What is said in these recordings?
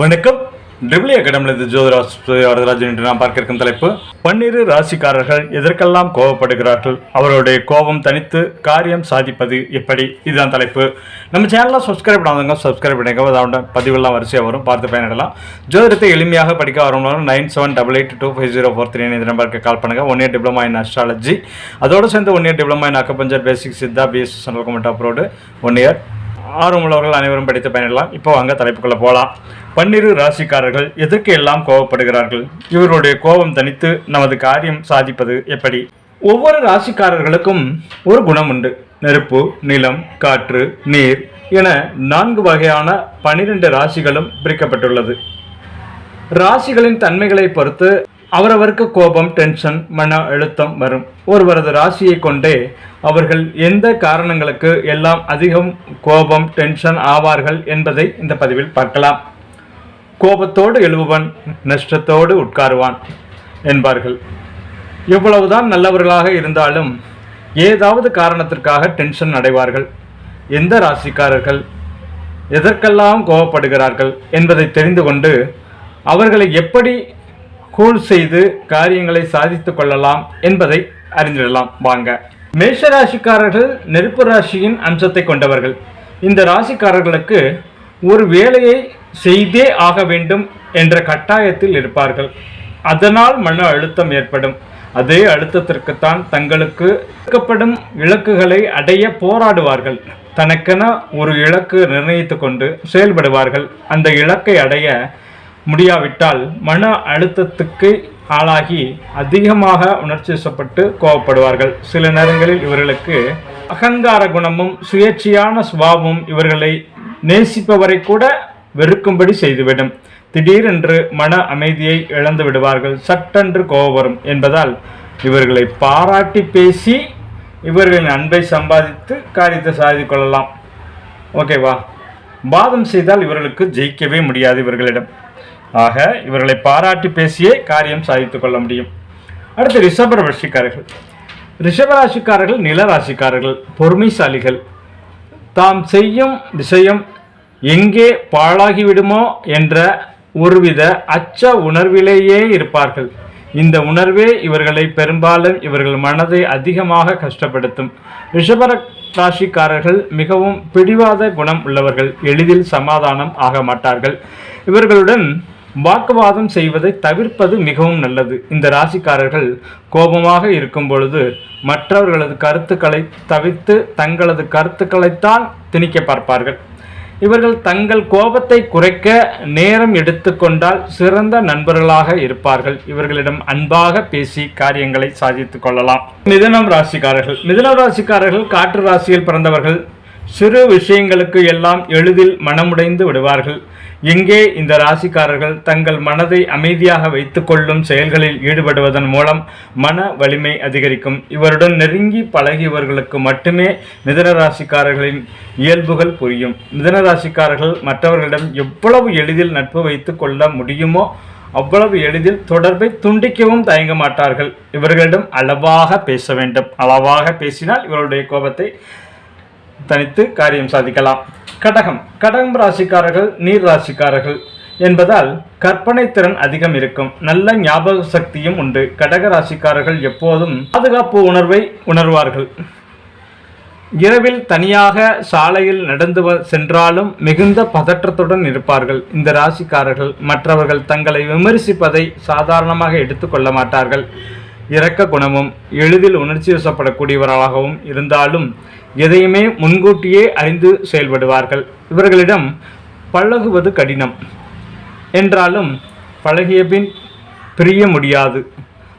வணக்கம். டிபிளி அகாடமியில் ஜோதிராஜ் வரதராஜன் என்று நாம் பார்க்க இருக்கும் தலைப்பு பன்னிரு ராசிக்காரர்கள் எதற்கெல்லாம் கோபப்படுகிறார்கள் அவருடைய கோபம் தனித்து காரியம் சாதிப்பது எப்படி? இதுதான் தலைப்பு. நம்ம சேனலில் சப்ஸ்கிரைப் பண்ணாதவங்க சப்ஸ்கிரைப் பண்ணிக்க அதோட பதிவெல்லாம் வரிசையாக வரும். பார்த்து பயனிடலாம். ஜோதிடத்தை எளிமையாக படிக்க வரவங்களும் nine seven double eight two five zero four three இந்த நம்பருக்கு கால் பண்ணுங்க. One year diploma in astrology அதோடு சேர்ந்து one year diploma in acupuncture basic Siddha BS central government abroad one year ஆர்வமுள்ளவர்கள் அனைவரும் படித்து பயனிடலாம் இப்போ வாங்க தலைப்புக்குள்ள போகலாம் பன்னிரு ராசிக்காரர்கள் எதற்கு எல்லாம் கோபப்படுகிறார்கள் இவருடைய கோபம் தனித்து நமது காரியம் சாதிப்பது எப்படி? ஒவ்வொரு ராசிக்காரர்களுக்கும் ஒரு குணம் உண்டு. நெருப்பு நிலம் காற்று நீர் என நான்கு வகையான பனிரெண்டு ராசிகளும் பிரிக்கப்பட்டுள்ளது. ராசிகளின் தன்மைகளை பொறுத்து அவரவருக்கு கோபம் டென்ஷன் மன அழுத்தம் வரும். ஒருவரது ராசியை கொண்டே அவர்கள் எந்த காரணங்களுக்கு எல்லாம் அதிகம் கோபம் டென்ஷன் ஆவார்கள் என்பதை இந்த பதிவில் பார்க்கலாம். கோபத்தோடு எழுபவன் நஷ்டத்தோடு உட்காருவான் என்பார்கள். எவ்வளவுதான் நல்லவர்களாக இருந்தாலும் ஏதாவது காரணத்திற்காக டென்ஷன் அடைவார்கள். எந்த ராசிக்காரர்கள் எதற்கெல்லாம் கோபப்படுகிறார்கள் என்பதை தெரிந்து கொண்டு அவர்களை எப்படி கூல் செய்து காரியங்களை சாதித்துக் கொள்ளலாம் என்பதை அறிந்திடலாம். வாங்க. மேஷ ராசிக்காரர்கள் நெருப்பு ராசியின் அம்சத்தை கொண்டவர்கள். இந்த ராசிக்காரர்களுக்கு ஒரு வேலையை செய்தே ஆக வேண்டும் என்ற கட்டாயத்தில் இருப்பார்கள். அதனால் மன அழுத்தம் ஏற்படும். அதே அழுத்தத்திற்குத்தான் தங்களுக்கு இழக்கப்படும் இலக்குகளை அடைய போராடுவார்கள். தனக்கென ஒரு இலக்கு நிர்ணயித்து கொண்டு செயல்படுவார்கள். அந்த இலக்கை அடைய முடியாவிட்டால் மன அழுத்தத்துக்கு ஆளாகி அதிகமாக உணர்ச்சிசப்பட்டு கோபப்படுவார்கள் சில நேரங்களில் இவர்களுக்கு அகங்கார குணமும் சுயேட்சையான சுபாவமும் இவர்களை நேசிப்பவரை கூட வெறுக்கும்படி செய்துவிடும். திடீரென்று மன அமைதியை இழந்து விடுவார்கள். சட்டென்று கோபம் வரும் என்பதால் இவர்களை பாராட்டி பேசி இவர்களின் அன்பை சம்பாதித்து காரியத்தை சாதி கொள்ளலாம். ஓகேவா? வாதம் செய்தால் இவர்களுக்கு ஜெயிக்கவே முடியாது இவர்களிடம். ஆக இவர்களை பாராட்டி பேசியே காரியம் சாதித்துக் கொள்ள முடியும். அடுத்து ரிஷப ராசிக்காரர்கள் ரிஷபராசிக்காரர்கள் நிலராசிக்காரர்கள் பொறுமைசாலிகள். தாம் செய்யும் விஷயம் எங்கே பாழாகிவிடுமோ என்ற ஒருவித அச்ச உணர்விலேயே இருப்பார்கள். இந்த உணர்வே இவர்களை பெரும்பாலும் இவர்கள் மனதை அதிகமாக கஷ்டப்படுத்தும். ரிஷபர ராசிக்காரர்கள் மிகவும் பிடிவாத குணம் உள்ளவர்கள் எளிதில் சமாதானம் ஆக மாட்டார்கள். இவர்களுடன் வாக்குவாதம் செய்வதை தவிர்ப்பது மிகவும் நல்லது. இந்த ராசிக்காரர்கள் கோபமாக இருக்கும் பொழுது மற்றவர்களது கருத்துக்களை தவிர்த்து தங்களது கருத்துக்களைத்தான் திணிக்க பார்ப்பார்கள். இவர்கள் தங்கள் கோபத்தை குறைக்க நேரம் எடுத்துக்கொண்டால் சிறந்த நண்பர்களாக இருப்பார்கள். இவர்களிடம் அன்பாக பேசி காரியங்களை சாதித்துக் கொள்ளலாம். மிதனம் ராசிக்காரர்கள். மிதனம் ராசிக்காரர்கள் காற்று ராசியில் பிறந்தவர்கள். சிறு விஷயங்களுக்கு எல்லாம் எளிதில் மனமுடைந்து விடுவார்கள். எங்கே இந்த ராசிக்காரர்கள் தங்கள் மனதை அமைதியாக வைத்துக்கொள்ளும் செயல்களில் ஈடுபடுவதன் மூலம் மன வலிமை அதிகரிக்கும். இவருடன் நெருங்கி பழகியவர்களுக்கு மட்டுமே மிதன ராசிக்காரர்களின் இயல்புகள் புரியும். மிதன ராசிக்காரர்கள் மற்றவர்களிடம் எவ்வளவு எளிதில் நட்பு வைத்து கொள்ள முடியுமோ அவ்வளவு எளிதில் தொடர்பை துண்டிக்கவும் தயங்க மாட்டார்கள். இவர்களிடம் அளவாக பேச வேண்டும். அளவாக பேசினால் இவருடைய கோபத்தை தனித்து காரியம் சாதிக்கலாம். கடகம். கடகம் ராசிக்காரர்கள் நீர் ராசிக்காரர்கள் என்பதால் கற்பனை திறன் அதிகம் இருக்கும். நல்ல ஞாபக சக்தியும் உண்டு. கடக ராசிக்காரர்கள் எப்போதும் பாதுகாப்பு உணர்வை உணர்வார்கள். இரவில் தனியாக சாலையில் நடந்து சென்றாலும் மிகுந்த பதற்றத்துடன் இருப்பார்கள். இந்த ராசிக்காரர்கள் மற்றவர்கள் தங்களை விமர்சிப்பதை சாதாரணமாக எடுத்துக்கொள்ள மாட்டார்கள். இரக்க குணமும் எளிதில் உணர்ச்சி வசப்படக்கூடியவர்களாகவும் இருந்தாலும் எதையுமே முன்கூட்டியே அறிந்து செயல்படுவார்கள். இவர்களிடம் பழகுவது கடினம். என்றாலும் பழகிய பின் பிரிய முடியாது.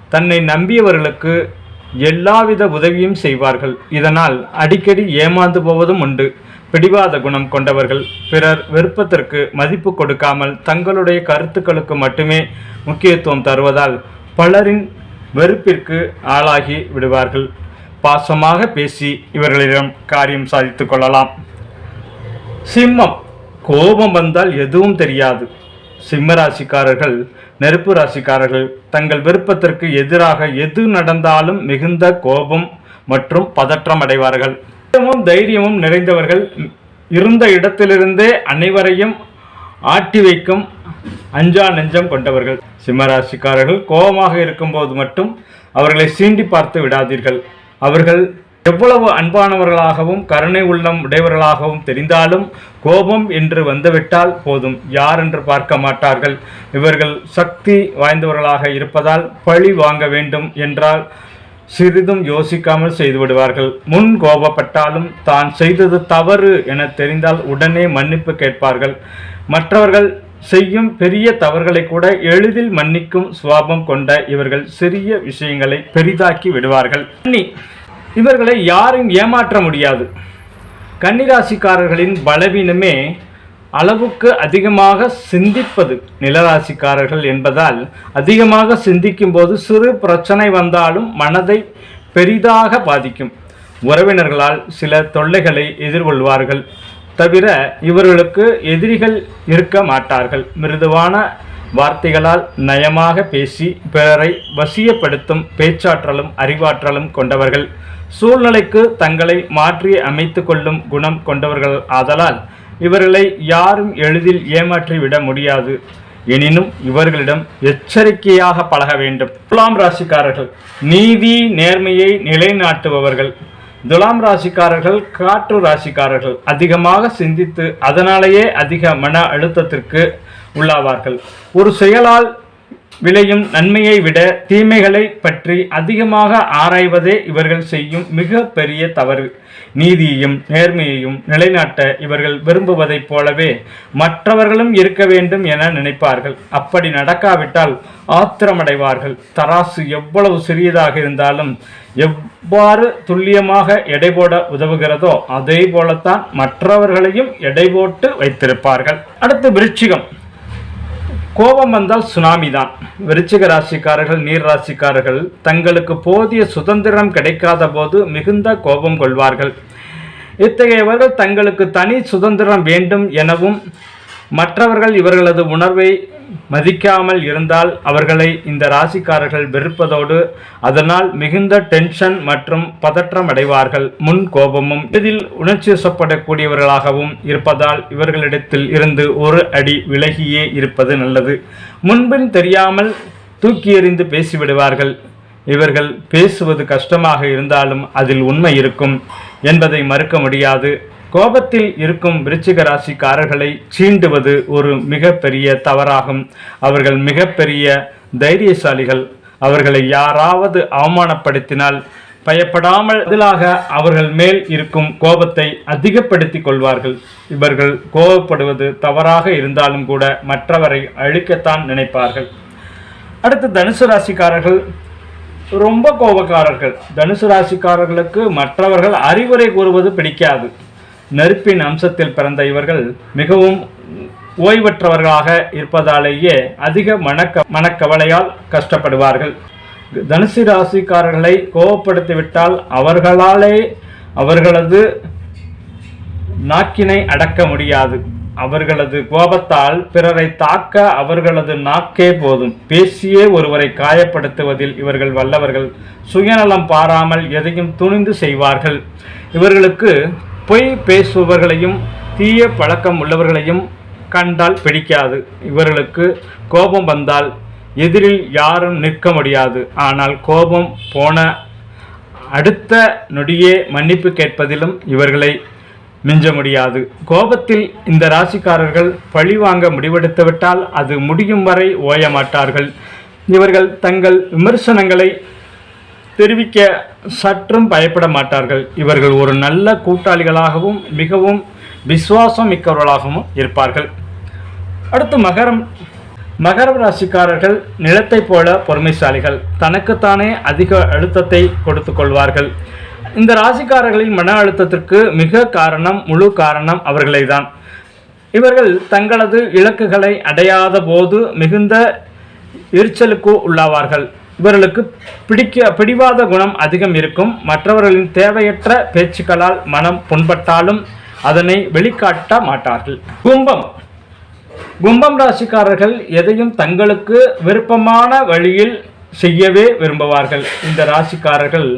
தன்னை நம்பியவர்களுக்கு எல்லாவித உதவியும் செய்வார்கள். இதனால் அடிக்கடி ஏமாந்து போவதும் உண்டு. பிடிவாத குணம் கொண்டவர்கள் பிறர் விருப்பத்திற்கு மதிப்பு கொடுக்காமல் தங்களுடைய கருத்துக்களுக்கு மட்டுமே முக்கியத்துவம் தருவதால் பலரின் வெறுப்பிற்கு ஆளாகி விடுவார்கள். பாசமாக பேசி இவர்களிடம் காரியம் சாதித்துக் கொள்ளலாம். சிம்மம் கோபம் வந்தால் எதுவும் தெரியாது. சிம்ம ராசிக்காரர்கள் நெருப்பு ராசிக்காரர்கள் தங்கள் விருப்பத்திற்கு எதிராக எது நடந்தாலும் மிகுந்த கோபம் மற்றும் பதற்றம் அடைவார்கள். தைரியமும் தைரியமும் நிறைந்தவர்கள் இருந்த இடத்திலிருந்தே அனைவரையும் ஆட்டி வைக்கும் அஞ்சா நெஞ்சம் கொண்டவர்கள். சிம்மராசிக்காரர்கள் கோபமாக இருக்கும்போது மட்டும் அவர்களை சீண்டி பார்த்து விடாதீர்கள். அவர்கள் எவ்வளவு அன்பானவர்களாகவும் கருணை உள்ளம் உடையவர்களாகவும் தெரிந்தாலும் கோபம் என்று வந்துவிட்டால் போதும். யார் என்று பார்க்க மாட்டார்கள். இவர்கள் சக்தி வாய்ந்தவர்களாக இருப்பதால் பழி வாங்க வேண்டும் என்றால் சிறிதும் யோசிக்காமல் செய்துவிடுவார்கள். முன் கோபப்பட்டாலும் தான் செய்தது தவறு என தெரிந்தால் உடனே மன்னிப்பு கேட்பார்கள். மற்றவர்கள் செய்யும் பெரிய தவறுகளை கூட எளிதில் மன்னிக்கும் சுவாபம் கொண்ட இவர்கள் சிறிய விஷயங்களை பெரிதாக்கி விடுவார்கள். கன்னி இவர்களை யாரும் ஏமாற்ற முடியாது. கன்னிராசிக்காரர்களின் பலவீனமே அளவுக்கு அதிகமாக சிந்திப்பது நிலராசிக்காரர்கள் என்பதால் அதிகமாக சிந்திக்கும் போது சிறு பிரச்சனை வந்தாலும் மனதை பெரிதாக பாதிக்கும். உறவினர்களால் சில தொல்லைகளை எதிர்கொள்வார்கள். தவிர இவர்களுக்கு எதிரிகள் இருக்க மாட்டார்கள். மிருதுவான வார்த்தைகளால் நயமாக பேசி பிறரை வசியப்படுத்தும் பேச்சாற்றலும் அறிவாற்றலும் கொண்டவர்கள். சூழ்நிலைக்கு தங்களை மாற்றி அமைத்து கொள்ளும் குணம் கொண்டவர்கள் ஆதலால் இவர்களை யாரும் எளிதில் ஏமாற்றி விட முடியாது. எனினும் இவர்களிடம் எச்சரிக்கையாக பழக வேண்டும். துலாம் ராசிக்காரர்கள் நீதி நேர்மையை நிலைநாட்டுபவர்கள். துலாம் ராசிக்காரர்கள் காற்று ராசிக்காரர்கள் அதிகமாக சிந்தித்து அதனாலேயே அதிக மன அழுத்தத்திற்கு உள்ளாவார்கள். ஒரு செயலால் விளையும் நன்மையை விட தீமைகளை பற்றி அதிகமாக ஆராய்வதே இவர்கள் செய்யும் மிக பெரிய தவறு. நீதியையும் நேர்மையையும் நிலைநாட்ட இவர்கள் விரும்புவதைப் போலவே மற்றவர்களும் இருக்க வேண்டும் என நினைப்பார்கள். அப்படி நடக்காவிட்டால் ஆத்திரமடைவார்கள். தராசு எவ்வளவு சிறியதாக இருந்தாலும் எவ்வாறு துல்லியமாக எடை போட உதவுகிறதோ அதே போலத்தான் மற்றவர்களையும் எடை போட்டு வைத்திருப்பார்கள். அடுத்து விருச்சிகம். கோபம் வந்தால் சுனாமி தான். விருச்சிக ராசிக்காரர்கள் நீர் ராசிக்காரர்கள் தங்களுக்கு போதிய சுதந்திரம் கிடைக்காத போது மிகுந்த கோபம் கொள்வார்கள். இத்தகையவர்கள் தங்களுக்கு தனி சுதந்திரம் வேண்டும் எனவும் மற்றவர்கள் இவர்களது உணர்வை மதிக்காமல் இருந்தால் அவர்களை இந்த ராசிக்காரர்கள் வெறுப்பதோடு அதனால் மிகுந்த டென்ஷன் மற்றும் பதற்றம் அடைவார்கள் முன் கோபமும் இதில் உணர்ச்சி வசப்படக்கூடியவர்களாகவும் இருப்பதால் இவர்களிடத்தில் இருந்து ஒரு அடி விலகியே இருப்பது நல்லது. முன்பின் தெரியாமல் தூக்கி எறிந்து பேசிவிடுவார்கள். இவர்கள் பேசுவது கஷ்டமாக இருந்தாலும் அதில் உண்மை இருக்கும் என்பதை மறுக்க முடியாது. கோபத்தில் இருக்கும் விருச்சிக ராசிக்காரர்களை சீண்டுவது ஒரு மிகப்பெரிய தவறாகும். அவர்கள் மிகப்பெரிய தைரியசாலிகள். அவர்களை யாராவது அவமானப்படுத்தினால் பயப்படாமல் பதிலாக அவர்கள் மேல் இருக்கும் கோபத்தை அதிகப்படுத்திக் கொள்வார்கள். இவர்கள் கோபப்படுவது தவறாக இருந்தாலும் கூட மற்றவரை அழிக்கத்தான் நினைப்பார்கள். அடுத்து தனுசு ராசிக்காரர்கள். ரொம்ப கோபக்காரர்கள். தனுசு ராசிக்காரர்களுக்கு மற்றவர்கள் அறிவுரை கூறுவது பிடிக்காது. நெருப்பின் அம்சத்தில் பிறந்த இவர்கள் மிகவும் ஓய்வற்றவர்களாக இருப்பதாலேயே அதிக மனக்க மனக்கவலையால் கஷ்டப்படுவார்கள். தனுசு ராசிக்காரர்களை கோபப்படுத்திவிட்டால் அவர்களாலே அவர்களது நாக்கினை அடக்க முடியாது. அவர்களது கோபத்தால் பிறரை தாக்க அவர்களது நாக்கே போதும். பேசியே ஒருவரை காயப்படுத்துவதில் இவர்கள் வல்லவர்கள். சுயநலம் பாராமல் எதையும் துணிந்து செய்வார்கள். இவர்களுக்கு பொய் பேசுபவர்களையும் தீய பழக்கம் உள்ளவர்களையும் கண்டால் பிடிக்காது. இவர்களுக்கு கோபம் வந்தால் எதிரில் யாரும் நிற்க முடியாது. ஆனால் கோபம் போன அடுத்த நொடியே மன்னிப்பு கேட்பதிலும் இவர்களை மிஞ்ச முடியாது. கோபத்தில் இந்த ராசிக்காரர்கள் பழி வாங்க முடிவெடுத்துவிட்டால் அது முடியும் வரை ஓய மாட்டார்கள் இவர்கள் தங்கள் விமர்சனங்களை தெரிவிக்க சற்றும் பயப்பட மாட்டார்கள். இவர்கள் ஒரு நல்ல கூட்டாளிகளாகவும் மிகவும் விசுவாசம் மிக்கவர்களாகவும் இருப்பார்கள். அடுத்து மகரம். மகர ராசிக்காரர்கள் நிலத்தைப் போல பொறுமைசாலிகள். தனக்குத்தானே அதிக அழுத்தத்தை கொடுத்து கொள்வார்கள். இந்த ராசிக்காரர்களின் மன அழுத்தத்திற்கு மிக காரணம் முழு காரணம் அவர்களை தான் இவர்கள் தங்களது இலக்குகளை அடையாத போது மிகுந்த எரிச்சலுக்கு உள்ளாவார்கள். இவர்களுக்கு பிடிக்க பிடிவாத குணம் அதிகம் இருக்கும். மற்றவர்களின் தேவையற்ற பேச்சுக்களால் மனம் புண்பட்டாலும் அதனை வெளிக்காட்ட மாட்டார்கள். கும்பம். கும்பம் ராசிக்காரர்கள் எதையும் தங்களுக்கு விருப்பமான வழியில் செய்யவே விரும்புவார்கள். இந்த ராசிக்காரர்கள்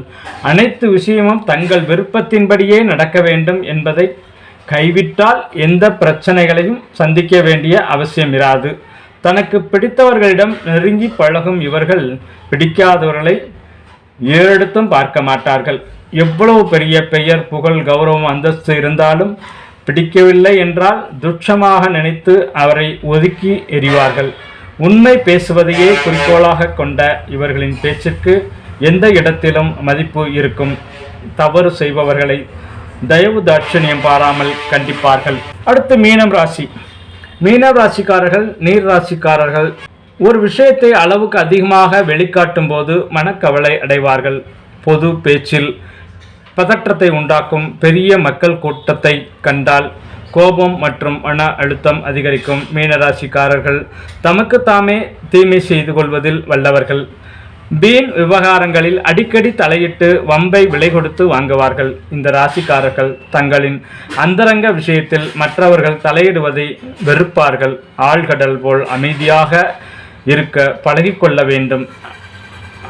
அனைத்து விஷயமும் தங்கள் விருப்பத்தின்படியே நடக்க வேண்டும் என்பதை கைவிட்டால் எந்த பிரச்சனைகளையும் சந்திக்க வேண்டிய அவசியம் இராது. தனக்கு பிடித்தவர்களிடம் நெருங்கி பழகும் இவர்கள் பிடிக்காதவர்களை ஏறெடுத்தும் பார்க்க மாட்டார்கள். எவ்வளவு பெரிய பெயர் புகழ் கௌரவம் அந்தஸ்து இருந்தாலும் பிடிக்கவில்லை என்றால் துட்சமாக நினைத்து அவரை ஒதுக்கி எறிவார்கள். உண்மை பேசுவதையே குறிக்கோளாக கொண்ட இவர்களின் பேச்சிற்கு எந்த இடத்திலும் மதிப்பு இருக்கும். தவறு செய்பவர்களை தயவு தாட்சணியம் பாராமல் கண்டிப்பார்கள். அடுத்து மீனம் ராசி. மீன ராசிக்காரர்கள் நீர் ராசிக்காரர்கள் ஒரு விஷயத்தை அளவுக்கு அதிகமாக வெளிக்காட்டும் போது மனக்கவலை அடைவார்கள். பொது பேச்சில் பதற்றத்தை உண்டாக்கும் பெரிய மக்கள் கூட்டத்தை கண்டால் கோபம் மற்றும் மன அழுத்தம் அதிகரிக்கும். மீனராசிக்காரர்கள் தமக்கு தாமே தீமை செய்து கொள்வதில் வல்லவர்கள். வீண் விவகாரங்களில் அடிக்கடி தலையிட்டு வம்பை விலை கொடுத்து வாங்குவார்கள். இந்த ராசிக்காரர்கள் தங்களின் அந்தரங்க விஷயத்தில் மற்றவர்கள் தலையிடுவதை வெறுப்பார்கள். ஆழ்கடல் போல் அமைதியாக இருக்க பழகிக்கொள்ள வேண்டும்.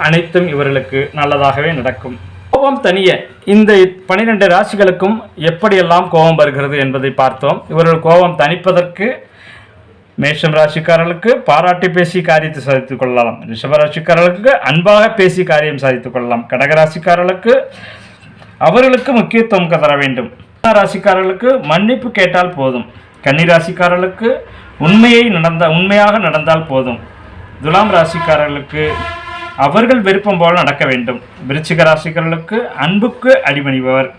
அனைத்தும் இவர்களுக்கு நல்லதாகவே நடக்கும். கோபம் தனிய இந்த பனிரெண்டு ராசிகளுக்கும் எப்படியெல்லாம் கோபம் வருகிறது என்பதை பார்த்தோம். இவர்கள் கோபம் தணிப்பதற்கு மேஷம் ராசிக்காரர்களுக்கு பாராட்டி பேசி காரியத்தை சாதித்துக் கொள்ளலாம். ரிஷப ராசிக்காரர்களுக்கு அன்பாக பேசி காரியம் சாதித்துக் கொள்ளலாம். கடக ராசிக்காரர்களுக்கு அவர்களுக்கு முக்கியத்துவம் தர வேண்டும். ராசிக்காரர்களுக்கு மன்னிப்பு கேட்டால் போதும். கன்னிராசிக்காரர்களுக்கு உண்மையை நடந்த உண்மையாக நடந்தால் போதும். துலாம் ராசிக்காரர்களுக்கு அவர்கள் விருப்பம் போல் நடக்க வேண்டும். விருச்சிக ராசிக்காரர்களுக்கு அன்புக்கு அடிபணிபவர்.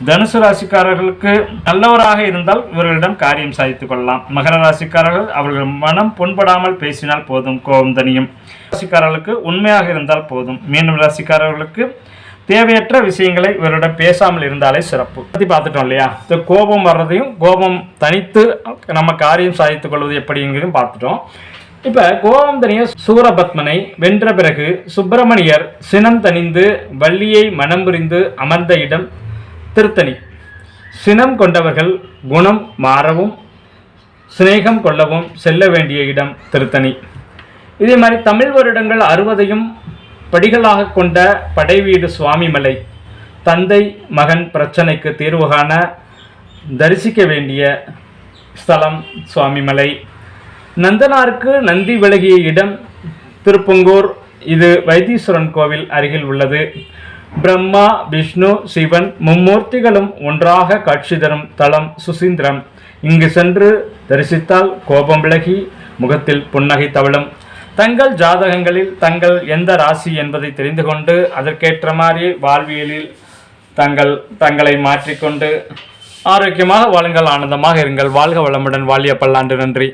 தனுசு ராசிக்காரர்களுக்கு நல்லவராக இருந்தால் இவர்களிடம் காரியம் சாதித்துக் கொள்ளலாம். மகர ராசிக்காரர்கள் அவர்கள் மனம் புண்படாமல் பேசினால் போதும் கோபம் தனியும் ராசிக்காரர்களுக்கு உண்மையாக இருந்தால் போதும். மீண்டும் ராசிக்காரர்களுக்கு தேவையற்ற விஷயங்களை இவரிடம் பேசாமல் இருந்தாலே சிறப்பு. பற்றி பார்த்துட்டோம் இல்லையா? இந்த கோபம் வர்றதையும் கோபம் தனித்து நம்ம காரியம் சாதித்துக் கொள்வது எப்படிங்கிறதையும் பார்த்துட்டோம். இப்போ கோபம் தனிய சூரபத்மனை வென்ற பிறகு சுப்பிரமணியர் சினம் தணிந்து வள்ளியை மனம் புரிந்து அமர்ந்த இடம் திருத்தணி. சினம் கொண்டவர்கள் குணம் மாறவும் சிநேகம் கொள்ளவும் செல்ல வேண்டிய இடம் திருத்தணி. இதே மாதிரி தமிழ் வருடங்கள் அறுபதையும் படிகளாக கொண்ட படைவீடு சுவாமிமலை தந்தை மகன் பிரச்சனைக்கு தீர்வு காண தரிசிக்க வேண்டிய ஸ்தலம் சுவாமிமலை. நந்தனாருக்கு நந்தி விலகிய இடம் திருப்பங்கூர் இது வைத்தீஸ்வரன் கோவில் அருகில் உள்ளது. பிரம்மா விஷ்ணு சிவன் மும்மூர்த்திகளும் ஒன்றாக காட்சி தரும் தலம் சுசீந்திரம். இங்கு சென்று தரிசித்தால் கோபம் விலகி முகத்தில் புன்னகை தவழும். தங்கள் ஜாதகங்களில் தங்கள் எந்த ராசி என்பதை தெரிந்து கொண்டு அதற்கேற்ற மாதிரி வாழ்வியலில் தங்கள் தங்களை மாற்றிக்கொண்டு ஆரோக்கியமாக வாழுங்கள் ஆனந்தமாக இருங்கள். வாழ்க வளமுடன் வாழிய பல்லாண்டு நன்றி.